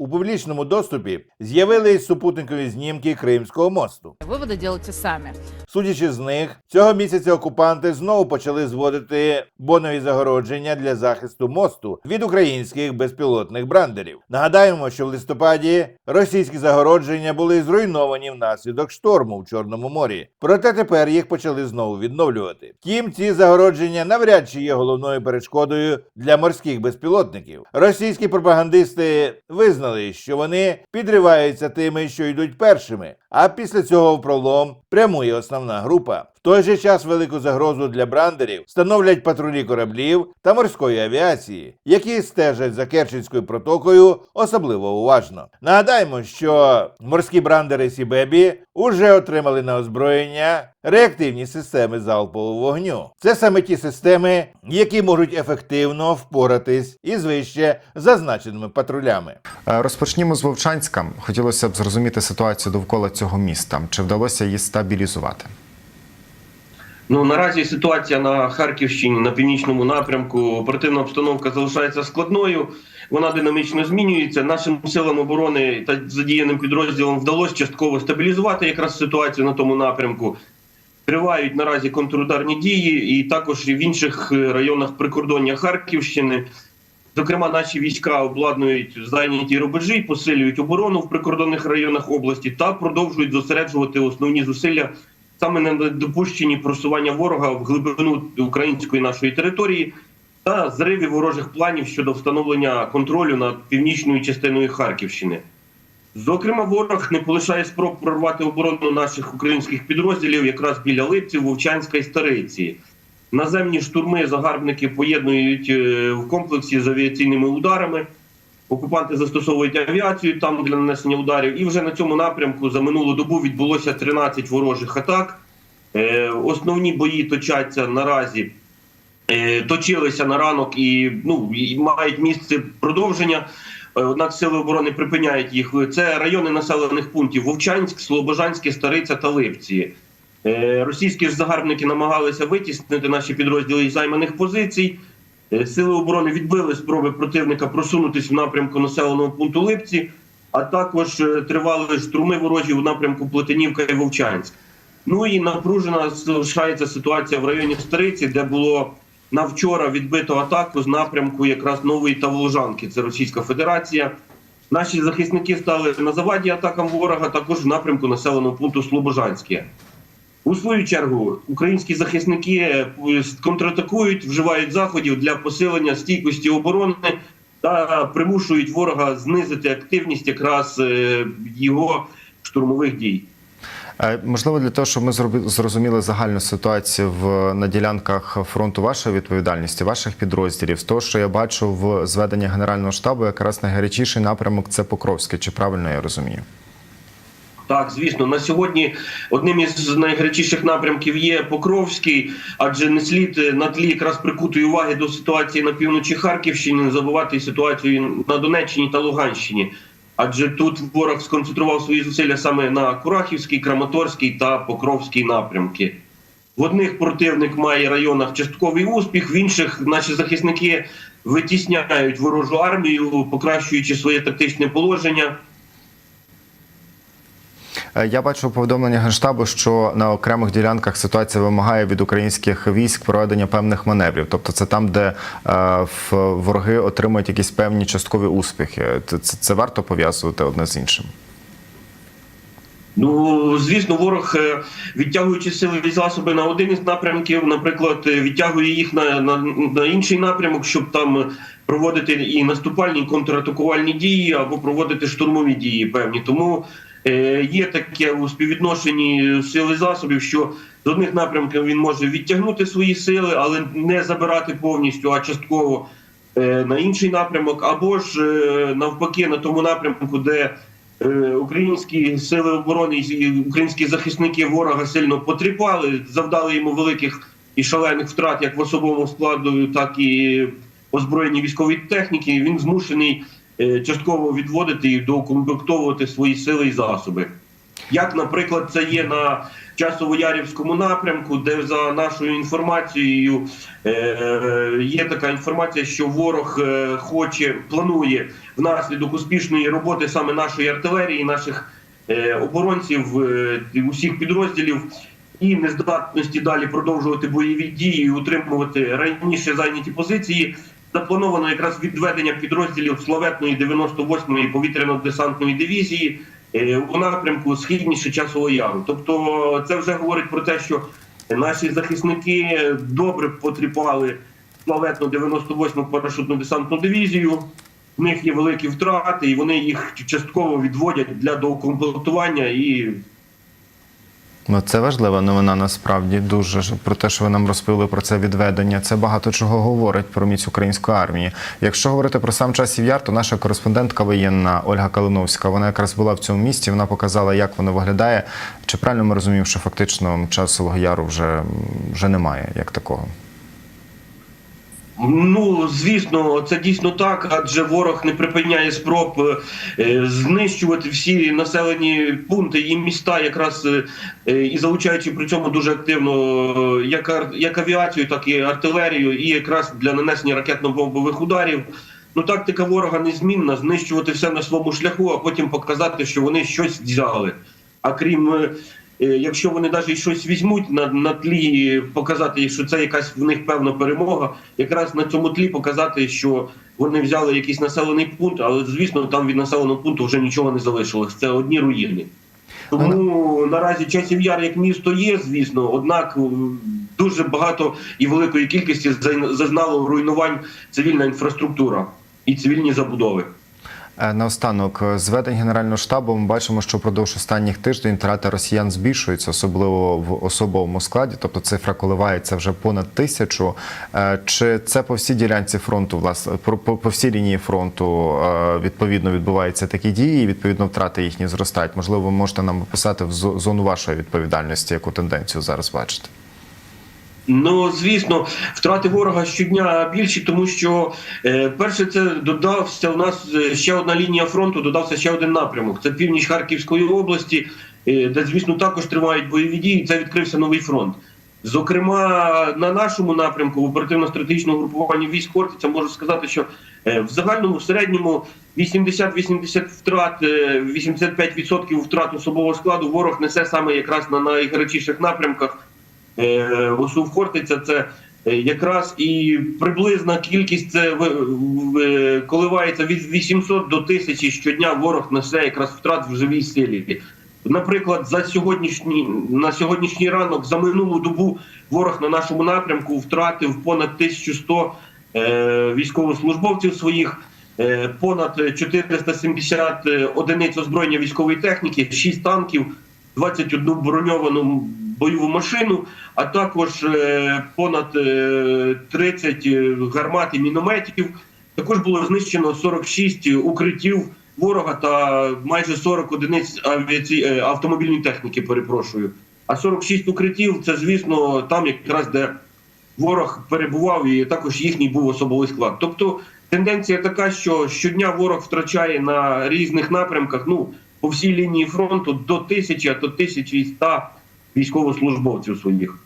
у публічному доступі з'явились супутникові знімки Кримського мосту. Выводы делайте сами. Судячи з них, цього місяця окупанти знову почали зводити бонові загородження для захисту мосту від українських безпілотних брандерів. Нагадаємо, що в листопаді російські загородження були зруйновані внаслідок шторму в Чорному морі. Проте тепер їх почали знову відновлювати. Втім, ці загородження навряд чи є головною перешкодою для морських безпілотників. Російські пропагандисти визнали, що вони підриваються тими, що йдуть першими. А після цього в пролом прямує основна група. В той же час велику загрозу для брандерів становлять патрулі кораблів та морської авіації, які стежать за Керченською протокою особливо уважно. Нагадаємо, що морські брандери Сібебі уже отримали на озброєння реактивні системи залпового вогню. Це саме ті системи, які можуть ефективно впоратись із вище зазначеними патрулями. Е, Розпочнімо з Вовчанська. Хотілося б зрозуміти ситуацію довкола цього міста. Чи вдалося її стабілізувати? Ну наразі ситуація на Харківщині на північному напрямку. Оперативна обстановка залишається складною. Вона динамічно змінюється. Нашим силам оборони та задіяним підрозділам вдалося частково стабілізувати якраз ситуацію на тому напрямку. Тривають наразі контрударні дії, і також і в інших е, районах прикордоння Харківщини. Зокрема, наші війська обладнують зайняті рубежі, посилюють оборону в прикордонних районах області та продовжують зосереджувати основні зусилля саме на недопущенні просування ворога в глибину української нашої території та зриві ворожих планів щодо встановлення контролю над північною частиною Харківщини. Зокрема, ворог не полишає спроб прорвати оборону наших українських підрозділів якраз біля Липців, Вовчанська і Стариці. Наземні штурми загарбники поєднують е, в комплексі з авіаційними ударами. Окупанти застосовують авіацію там для нанесення ударів. І вже на цьому напрямку за минулу добу відбулося 13 ворожих атак. Е, Основні бої точаться наразі. е, Точилися на ранок і ну і мають місце продовження. Однак сили оборони припиняють їх. Це райони населених пунктів: Вовчанськ, Слобожанське, Стариця та Липці. Е, Російські загарбники намагалися витіснити наші підрозділи із займаних позицій. Е, Сили оборони відбили спроби противника просунутися в напрямку населеного пункту Липці, а також е, тривали штурми ворожі у напрямку Плетенівка і Вовчанськ. Ну і напружена залишається ситуація в районі Стариці, де було на вчора відбито атаку з напрямку якраз Нової Таволожанки. Це Російська Федерація. Наші захисники стали на заваді атакам ворога, також в напрямку населеного пункту Слобожанське. У свою чергу українські захисники е, контратакують, вживають заходів для посилення стійкості оборони та примушують ворога знизити активність якраз е, його штурмових дій. Е, Можливо, для того, щоб ми зрозуміли загальну ситуацію в на ділянках фронту вашої відповідальності, ваших підрозділів, з того, що я бачу в зведенні Генерального штабу, якраз найгарячіший напрямок це Покровське. Чи правильно я розумію? Так, звісно, на сьогодні одним із найгарячіших напрямків є Покровський, адже не слід е, на тлі якраз прикутої уваги до ситуації на півночі Харківщини, не забувати ситуацію на Донеччині та Луганщині. Адже тут ворог сконцентрував свої зусилля саме на Курахівський, Краматорський та Покровський напрямки. В одних противник має районах частковий успіх, в інших наші захисники витісняють ворожу армію, покращуючи своє тактичне положення. Е, Я бачу повідомлення Генштабу, що на окремих ділянках ситуація вимагає від українських військ проведення певних маневрів. Тобто, це там, де е, вороги отримують якісь певні часткові успіхи. Це, це, варто пов'язувати одне з іншим. Ну, звісно, ворог, е, відтягуючи сили засоби на один із напрямків, наприклад, відтягує їх на, на, на інший напрямок, щоб там проводити і наступальні, і контратакувальні дії або проводити штурмові дії певні. Тому є таке у співвідношенні сили засобів, що з одних напрямків він може відтягнути свої сили, але не забирати повністю, а частково е, на інший напрямок, або ж е, навпаки на тому напрямку, де Е, Українські сили оборони і українські захисники ворога сильно потріпали, завдали йому великих і шалених втрат як в особовому складу, так і озброєнні військової техніки. Він змушений е, частково відводити і доукомплектовувати свої сили і засоби. Як, наприклад, це є на Часово-Ярівському напрямку, де за нашою інформацією е, є така інформація, що ворог е, хоче планує внаслідок успішної роботи саме нашої артилерії, наших е, оборонців е, усіх підрозділів і нездатності далі продовжувати бойові дії утримувати раніше зайняті позиції. Заплановано якраз відведення підрозділів славетної 98-ї повітряно-десантної дивізії е, у напрямку східніше часового яру. Тобто, це вже говорить про те, що наші захисники добре потріпали славетну 98-му парашютно-десантну дивізію. В них є великі втрати, і вони їх частково відводять для доукомплектування і Ну, це важлива новина насправді дуже про те, що ви нам розповіли про це відведення. Це багато чого говорить про міць української армії. Якщо говорити про сам часів яр, то наша кореспондентка воєнна Ольга Калиновська, вона якраз була в цьому місті. Вона показала, як воно виглядає. Чи правильно ми розуміємо, що фактично часового яру вже, вже немає як такого? Ну, звісно, це дійсно так, адже ворог не припиняє спроб е, знищувати всі населені пункти і міста, якраз е, е, і залучаючи при цьому дуже активно е, як, як авіацію, так і артилерію, і якраз для нанесення ракетно-бомбових ударів. Ну, тактика ворога незмінна знищувати все на своєму шляху, а потім показати, що вони щось взяли. А крім е, Е, якщо вони навіть щось візьмуть на, на тлі, показати, що це якась в них певна перемога, якраз на цьому тлі показати, що вони взяли якийсь населений пункт, але звісно, там від населеного пункту вже нічого не залишилось. Це одні руїни. Тому наразі часів яр як місто є, звісно, однак е, дуже багато і великої кількості зазнало руйнувань цивільна інфраструктура і цивільні забудови. Е, Наостанок, е, зведень Генерального штабу ми бачимо, що впродовж останніх тиждень втрати росіян збільшуються, особливо в особовому складі, тобто цифра коливається вже понад тисячу. Е, Чи це по всій ділянці фронту, власне, по, всій лінії фронту відповідно відбуваються такі дії, і відповідно втрати їхні зростають? Можливо, ви можете нам описати в зону вашої відповідальності, яку тенденцію зараз бачите? Ну звісно, втрати ворога щодня більші, тому що е, перше це додався у нас е, ще одна лінія фронту, додався ще один напрямок. Це північ Харківської області, е, де звісно також тривають бойові дії. Це відкрився новий фронт. Зокрема, на нашому напрямку в оперативно-стратегічному групуванні військ Хортиця можу сказати, що в загальному в середньому 80-80 втрат, е, 85% втрат особового складу ворог несе саме якраз на найгарячіших напрямках. Е, ОСУ Хортиця це е, якраз і приблизна кількість це в- коливається від 800 до 1000 щодня ворог несе якраз втрат в живій силі. Наприклад, за сьогоднішній на сьогоднішній ранок за минулу добу ворог на нашому напрямку втратив понад 1100 е, військовослужбовців своїх, е, понад 470 одиниць озброєння військової техніки, 6 танків, 21 броньовану бойову машину, а також е, понад е, 30 гармат і мінометів. Також було знищено 46 укриттів ворога та майже 40 одиниць авіаці... е, автомобільної техніки. Перепрошую. А 46 укриттів це, звісно, там якраз де ворог перебував, і також їхній був особовий склад. Тобто тенденція така, що щодня ворог втрачає на різних напрямках, ну по всій лінії фронту до тисячі, а то 1100 військовослужбовців своїх.